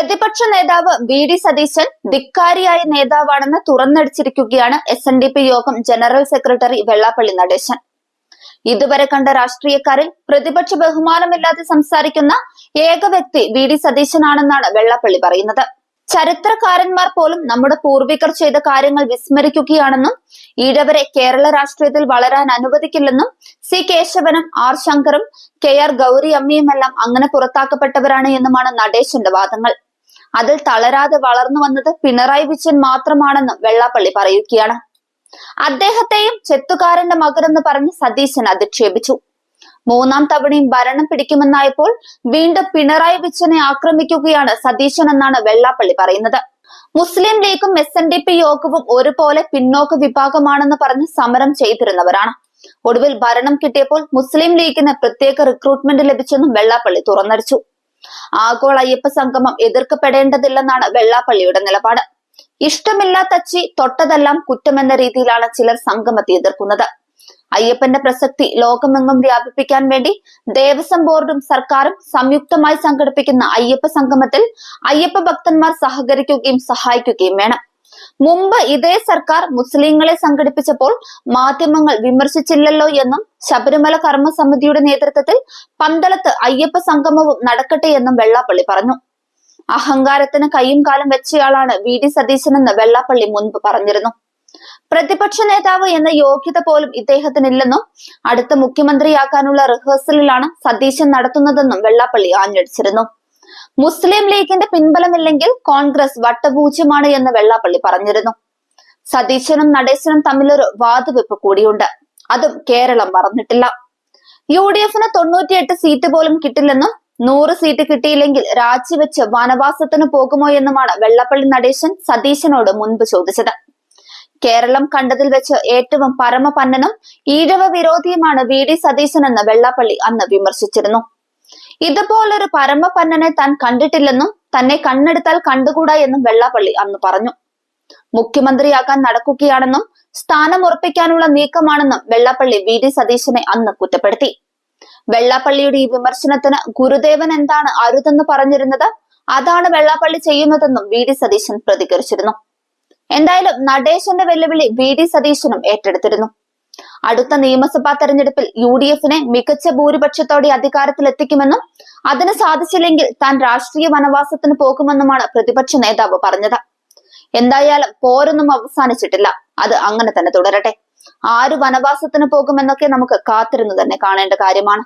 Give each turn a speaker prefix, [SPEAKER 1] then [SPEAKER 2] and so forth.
[SPEAKER 1] പ്രതിപക്ഷ നേതാവ് V D Satheesan ധിക്കാരിയായ നേതാവാണെന്ന് തുറന്നടിച്ചിരിക്കുകയാണ് എസ് എൻ ഡി പി യോഗം ജനറൽ സെക്രട്ടറി വെള്ളാപ്പള്ളി നടേശൻ. ഇതുവരെ കണ്ട രാഷ്ട്രീയക്കാരിൽ പ്രതിപക്ഷ ബഹുമാനമില്ലാതെ സംസാരിക്കുന്ന ഏക വ്യക്തി വി ഡി സതീശനാണെന്നാണ് വെള്ളാപ്പള്ളി പറയുന്നത്. ചരിത്രകാരന്മാർ പോലും നമ്മുടെ പൂർവികർ ചെയ്ത കാര്യങ്ങൾ വിസ്മരിക്കുകയാണെന്നും ഈഴവരെ കേരള രാഷ്ട്രീയത്തിൽ വളരാൻ അനുവദിക്കില്ലെന്നും സി കേശവനും ആർ ശങ്കറും കെ ആർ ഗൗരി അമ്മിയുമെല്ലാം അങ്ങനെ പുറത്താക്കപ്പെട്ടവരാണ് എന്നുമാണ് നടേശന്റെ വാദങ്ങൾ. അതിൽ തളരാതെ വളർന്നു വന്നത് പിണറായി വിജയൻ മാത്രമാണെന്നും വെള്ളാപ്പള്ളി പറയുകയാണ്. അദ്ദേഹത്തെയും ചെത്തുകാരന്റെ മകനെന്ന് പറഞ്ഞ് സതീശൻ അധിക്ഷേപിച്ചു. മൂന്നാം തവണയും ഭരണം പിടിക്കുമെന്നായപ്പോൾ വീണ്ടും പിണറായി വിജയനെ ആക്രമിക്കുകയാണ് സതീശൻ എന്നാണ് വെള്ളാപ്പള്ളി പറയുന്നത്. മുസ്ലിം ലീഗും എസ് എൻ ഡി പി യോഗവും ഒരുപോലെ പിന്നോക്ക വിഭാഗമാണെന്ന് പറഞ്ഞ് സമരം ചെയ്തിരുന്നവരാണ്. ഒടുവിൽ ഭരണം കിട്ടിയപ്പോൾ മുസ്ലിം ലീഗിന് പ്രത്യേക റിക്രൂട്ട്മെന്റ് ലഭിച്ചെന്നും വെള്ളാപ്പള്ളി തുറന്നടിച്ചു. ആഗോള അയ്യപ്പ സംഗമം എതിർക്കപ്പെടേണ്ടതില്ലെന്നാണ് വെള്ളാപ്പള്ളിയുടെ നിലപാട്. ഇഷ്ടമില്ലാത്തച്ചി തൊട്ടതെല്ലാം കുറ്റമെന്ന രീതിയിലാണ് ചിലർ സംഗമത്തെ എതിർക്കുന്നത്. അയ്യപ്പന്റെ പ്രസക്തി ലോകമെങ്ങും വ്യാപിപ്പിക്കാൻ വേണ്ടി ദേവസ്വം ബോർഡും സർക്കാരും സംയുക്തമായി സംഘടിപ്പിക്കുന്ന അയ്യപ്പ സംഗമത്തിൽ അയ്യപ്പ ഭക്തന്മാർ സഹകരിക്കുകയും സഹായിക്കുകയും വേണം. മുമ്പ് ഇതേ സർക്കാർ മുസ്ലിങ്ങളെ സംഘടിപ്പിച്ചപ്പോൾ മാധ്യമങ്ങൾ വിമർശിച്ചില്ലല്ലോ എന്നും ശബരിമല കർമ്മസമിതിയുടെ നേതൃത്വത്തിൽ പന്തളത്ത് അയ്യപ്പ സംഗമവും നടക്കട്ടെ എന്നും വെള്ളാപ്പള്ളി പറഞ്ഞു. അഹങ്കാരത്തിന് കൈയും കാലം വെച്ചയാളാണ് വി ഡി സതീശനെന്ന് വെള്ളാപ്പള്ളി മുൻപ് പറഞ്ഞിരുന്നു. പ്രതിപക്ഷ നേതാവ് എന്ന യോഗ്യത പോലും ഇദ്ദേഹത്തിനില്ലെന്നും അടുത്ത മുഖ്യമന്ത്രിയാക്കാനുള്ള റിഹേഴ്സലിലാണ് സതീശൻ നടത്തുന്നതെന്നും വെള്ളാപ്പള്ളി ആഞ്ഞടിച്ചിരുന്നു. മുസ്ലിം ലീഗിന്റെ പിൻബലമില്ലെങ്കിൽ കോൺഗ്രസ് വട്ടപൂജ്യമാണ് എന്ന് വെള്ളാപ്പള്ളി പറഞ്ഞിരുന്നു. സതീശനും നടേശനും തമ്മിലൊരു വാതുവെപ്പ് കൂടിയുണ്ട്. അതും കേരളം മറന്നിട്ടില്ല. യു ഡി എഫിന് തൊണ്ണൂറ്റിയെട്ട് സീറ്റ് പോലും കിട്ടില്ലെന്നും നൂറ് സീറ്റ് കിട്ടിയില്ലെങ്കിൽ രാജിവെച്ച് വനവാസത്തിന് പോകുമോ എന്നുമാണ് വെള്ളപ്പള്ളി നടേശൻ സതീശനോട് മുൻപ് ചോദിച്ചത്. കേരളം കണ്ടതിൽ വെച്ച് ഏറ്റവും പരമപന്നനും ഈഴവ വിരോധിയുമാണ് വി ഡി സതീശൻ എന്ന് വെള്ളാപ്പള്ളി അന്ന് വിമർശിച്ചിരുന്നു. ഇതുപോലൊരു പരമപന്നനെ താൻ കണ്ടിട്ടില്ലെന്നും തന്നെ കണ്ണെടുത്താൽ കണ്ടുകൂടാ എന്നും വെള്ളാപ്പള്ളി അന്ന് പറഞ്ഞു. മുഖ്യമന്ത്രിയാകാൻ നടക്കുകയാണെന്നും സ്ഥാനം ഉറപ്പിക്കാനുള്ള നീക്കമാണെന്നും വെള്ളാപ്പള്ളി വി. ഡി. സതീശനെ അന്ന് കുറ്റപ്പെടുത്തി. വെള്ളാപ്പള്ളിയുടെ ഈ വിമർശനത്തിന് ഗുരുദേവൻ എന്താണ് അരുതെന്ന് പറഞ്ഞിരുന്നത്? അതാണ് വെള്ളാപ്പള്ളി ചെയ്യുന്നതെന്നും വി. ഡി. സതീശൻ പ്രതികരിച്ചിരുന്നു. എന്തായാലും നടേശന്റെ വെല്ലുവിളി വി. ഡി. സതീശനും ഏറ്റെടുത്തിരുന്നു. അടുത്ത നിയമസഭാ തെരഞ്ഞെടുപ്പിൽ യു ഡി എഫിനെ മികച്ച ഭൂരിപക്ഷത്തോടെ അധികാരത്തിലെത്തിക്കുമെന്നും അതിന് സാധിച്ചില്ലെങ്കിൽ താൻ രാഷ്ട്രീയ വനവാസത്തിന് പോകുമെന്നുമാണ് പ്രതിപക്ഷ നേതാവ് പറഞ്ഞത്. എന്തായാലും പോരൊന്നും അവസാനിച്ചിട്ടില്ല. അത് അങ്ങനെ തന്നെ തുടരട്ടെ. ആര് വനവാസത്തിന് പോകുമെന്നൊക്കെ നമുക്ക് കാത്തിരുന്നു തന്നെ കാണേണ്ട കാര്യമാണ്.